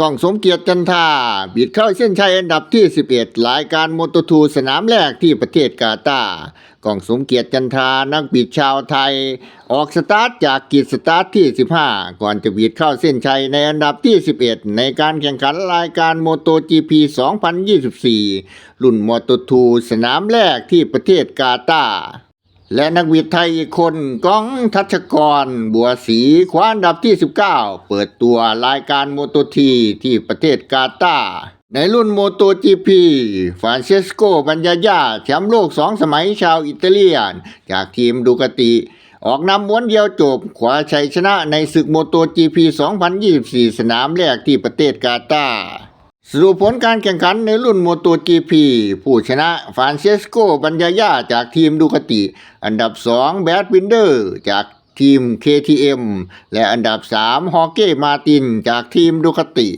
กล้องสมเกียรติจันทาบิดเข้าเส้นชัยอันดับที่ 11รายการมอเตอร์ทูสนามแรกที่ประเทศกาตาร์กล้องสมเกียรติจันทานักบิดชาวไทย ออกสตาร์ทจากกิจสตาร์ทที่ 15 ก่อนจะบิดเข้าเส้นชัยในอันดับที่ 11 ในการแข่งขันรายการโมโต GP 2024 รุ่นมอเตอร์ทูสนามแรกที่ประเทศกาตาร์ และนักวิทย์ไทยอีกคนก้องทัชกร บัวศรีคว้าอันดับที่ 19 เปิดตัวรายการโมโตทีที่ประเทศกาตาร์ในรุ่นโมโตจีพีฟรานเชสโก บัญญายาแชมป์โลกสองสมัยชาวอิตาเลียน จากทีมดูกาติ ออกนำม้วนเดียวจบคว้าชัยชนะในศึกโมโตจีพี2024 สนามแรกที่ประเทศกาตาร์ สรุปผลการแข่งขันในรุ่นโมโตจีพีผู้ชนะฟรานเชสโกบัญญายาจากทีมดูคาติ อันดับ 2 แบดวินเดอร์จากทีม KTM และอันดับ 3 ฮอเก้มาตินจากทีมดูคาติ